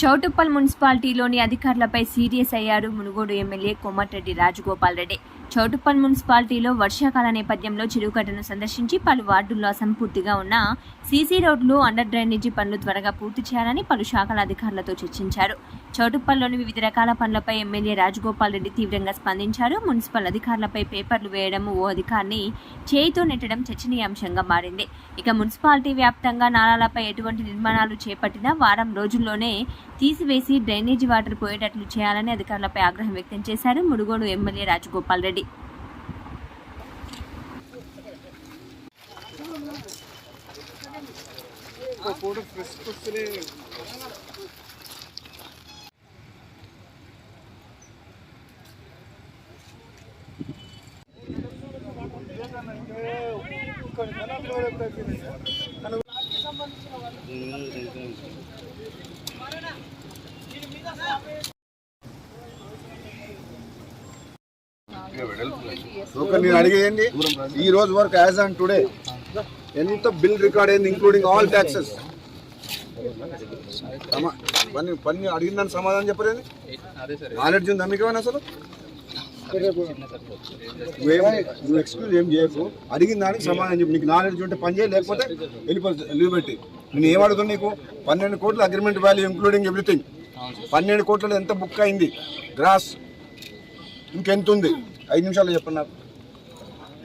చౌటుప్పల్ మున్సిపాలిటీలోని అధికారులపై సీరియస్ అయ్యారు మునుగోడు ఎమ్మెల్యే కోమటిరెడ్డి రాజగోపాల్ రెడ్డి. చౌటుప్పల్ మున్సిపాలిటీలో వర్షాకాల నేపథ్యంలో చెరువుగడ్డను సందర్శించి పలు వార్డుల్లో అసంపూర్తిగా ఉన్న సీసీ రోడ్లు అండర్ డ్రైనేజీ పనులు త్వరగా పూర్తి చేయాలని పలు శాఖల అధికారులతో చర్చించారు. చౌటుప్పల్లోని వివిధ రకాల పనులపై ఎమ్మెల్యే రాజగోపాల్ రెడ్డి తీవ్రంగా స్పందించారు. మున్సిపల్ అధికారులపై పేపర్లు వేయడం ఓ అధికారిని చేయితో నెట్టడం చర్చనీయాంశంగా మారింది. ఇక మున్సిపాలిటీ వ్యాప్తంగా నాలాలపై ఎటువంటి నిర్మాణాలు చేపట్టినా వారం రోజుల్లోనే తీసివేసి డ్రైనేజీ వాటర్ పోయేటట్లు చేయాలని అధికారులపై ఆగ్రహం వ్యక్తం చేశారు Munugode MLA Rajagopal Reddy. Photo fresh వస్తలే ఒక నేను అడిగేయండి. ఈ రోజు వరకు యాజ్ అండ్ టుడే ఎంత బిల్ రికార్డ్ అయింది ఇంక్లూడింగ్ ఆల్ ట్యాక్సెస్ పని పని అడిగిందని సమాధానం చెప్పలేదు నాలెడ్జ్ ఉంది మీకు అసలు? నువ్వు ఎక్స్క్యూజ్ ఏం చేయకు. అడిగిన దానికి సమాధానం చెప్పు. నీకు నాలెడ్జ్ ఉంటే పని చేయ లేకపోతే వెళ్ళిపో పెట్టి నేను ఏం అడుగుతున్నా నీకు? పన్నెండు కోట్ల అగ్రిమెంట్ వాల్యూ ఇంక్లూడింగ్ ఎవ్రీథింగ్ పన్నెండు కోట్లలో ఎంత బుక్ అయింది? గ్రాస్ ఇంకెంత ఉంది? ఐదు నిమిషాలు చెప్పండి నాకు.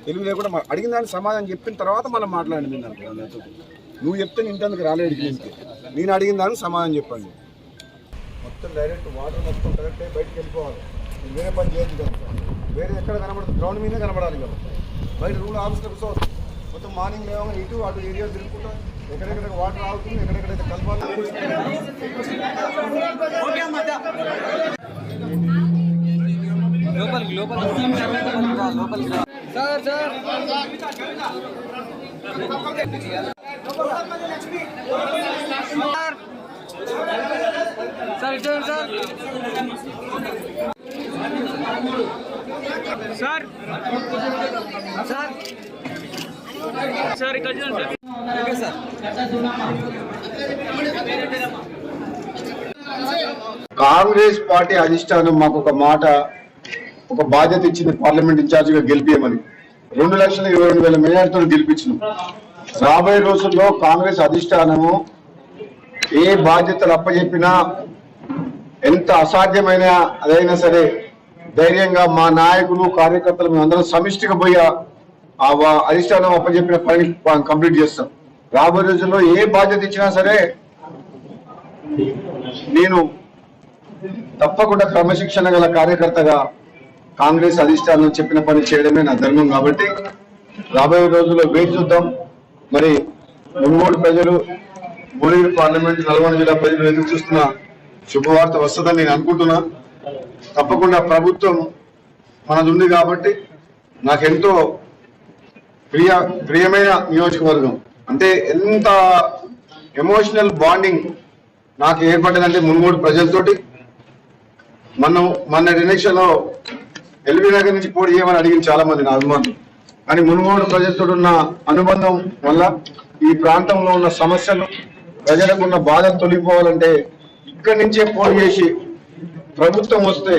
తెలుగు లేకుండా మా- అడిగిన దానికి సమాధానం చెప్పిన తర్వాత మనం మాట్లాడండి నాతో. నువ్వు చెప్తే నేను ఇంతకు రాలేదు ఇంటికి నేను అడిగిన దానికి సమాధానం చెప్పండి. మొత్తం డైరెక్ట్ వాటర్ మొత్తం కరెక్ట్ అయ్యి బయటకు వెళ్ళిపోవాలి. నేను వేరే పని చేయొద్దు కనుక వేరే ఎక్కడ కనబడదు? గ్రౌండ్ మీదే కనబడాలి కదా. బయట రూల్ ఆఫీస్లో మొత్తం మార్నింగ్ లేవగా ఇటు అటు ఏరియా తిరుగుకుంటా ఎక్కడెక్కడ వాటర్ ఆగుతుంది ఎక్కడెక్కడైతే కలపాలి. లోపలికి లోపలికి లోపలికి. Sir sir. సార్. ఇటు చూడండి సార్. సార్. సార్. సార్ ఇక్కడ చూడండి sir. Okay sir. Congress party అధిష్టానం మాకు ఒక మాట ఒక బాధ్యత ఇచ్చింది పార్లమెంట్ ఇన్ఛార్జిగా గెలిపియమని. రెండు లక్షల ఇరవై రెండు వేల మెజార్టీతో గెలిపించిన. రాబోయే రోజుల్లో కాంగ్రెస్ అధిష్టానము ఏ బాధ్యతలు అప్పచెప్పినా ఎంత అసాధ్యమైన అదైనా సరే ధైర్యంగా మా నాయకులు కార్యకర్తలు అందరం సమిష్టిగా పోయి ఆ- అధిష్టానం అప్పచెప్పిన పని కంప్లీట్ చేస్తాం. రాబోయే రోజుల్లో ఏ బాధ్యత ఇచ్చినా సరే నేను తప్పకుండా క్రమశిక్షణ గల కార్యకర్తగా కాంగ్రెస్ అధిష్టానం చెప్పిన పని చేయడమే నా ధర్మం కాబట్టి రాబోయే రోజుల్లో వేచి చూద్దాం. మరి మునుగోడు ప్రజలు మునిగి పార్లమెంట్ నల్గొండ జిల్లా ప్రజలు ఎదురు చూస్తున్న శుభవార్త వస్తుందని నేను అనుకుంటున్నా. తప్పకుండా ప్రభుత్వం మనది ఉంది కాబట్టి నాకెంతో ప్రియ ప్రియమైన నియోజకవర్గం. అంటే ఎంత ఎమోషనల్ బాండింగ్ నాకు ఏర్పడ్డదంటే మునుగోడు ప్రజలతోటి. మనం మన ఎలక్షన్ ఎల్బీ నగర్ నుంచి పోటీ చేయమని అడిగింది చాలా మంది నా అభిమానులు. కానీ మునుగోడు ప్రజలతో ఉన్న అనుబంధం వల్ల ఈ ప్రాంతంలో ఉన్న సమస్యలు ప్రజలకు ఉన్న బాధ తొలగిపోవాలంటే ఇక్కడి నుంచే పోటీ చేసి ప్రభుత్వం వస్తే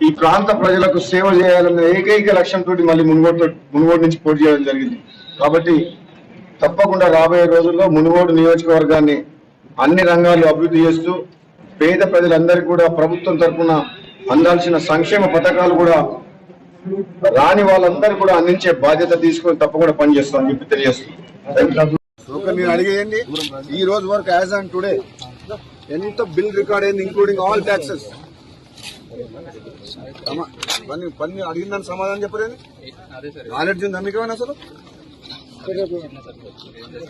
ఈ ప్రాంత ప్రజలకు సేవ చేయాలన్న ఏకైక లక్ష్యంతో మళ్ళీ మునుగోడు మునుగోడు నుంచి పోటీ చేయడం జరిగింది. కాబట్టి తప్పకుండా రాబోయే రోజుల్లో మునుగోడు నియోజకవర్గాన్ని అన్ని రంగాలు అభివృద్ధి చేస్తూ పేద ప్రజలందరికీ కూడా ప్రభుత్వం తరఫున అందాల్సిన సంక్షేమ పథకాలు కూడా రాని వాళ్ళందరూ కూడా అందించే బాధ్యత తీసుకొని తప్పకుండా పనిచేస్తామని చెప్పి తెలియజేస్తున్నాం. నేను అడిగేయండి. ఈ రోజు వరకు యాజ్ ఆన్ టుడే ఎంత బిల్ రికార్డ్ అయింది ఇంక్లూడింగ్ ఆల్ ట్యాక్సెస్ పని పని అడిగిందని సమాధానం చెప్పలేదు నాలెడ్జ్ ఉంది మీకు అసలు?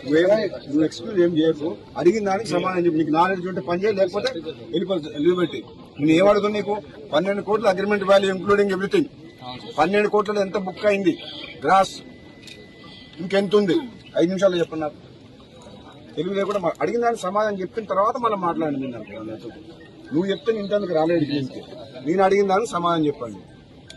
నువ్వు ఎక్స్క్యూజ్ ఏం చేయకు. అడిగిన దానికి సమాధానం చెప్పు. నీకు నాలెడ్జ్ ఉంటే పని చేయ లేకపోతే వెళ్ళిపోతుంది లీవ్ పెట్టి నేను ఏం అడుగుతున్నా నీకు? పన్నెండు కోట్ల అగ్రిమెంట్ వాల్యూ ఇంక్లూడింగ్ ఎవ్రీథింగ్ పన్నెండు కోట్లలో ఎంత బుక్ అయింది? గ్రాస్. ఇంకెంత ఉంది ఐదు నిమిషాలు చెప్పండి నాకు తెలుగు లేకుండా అడిగిన దానికి సమాధానం చెప్పిన తర్వాత మనం మాట్లాడండి నాకు నువ్వు చెప్తే నేను ఇంతకు రాలేదు నేను అడిగిన దానికి సమాధానం చెప్పండి.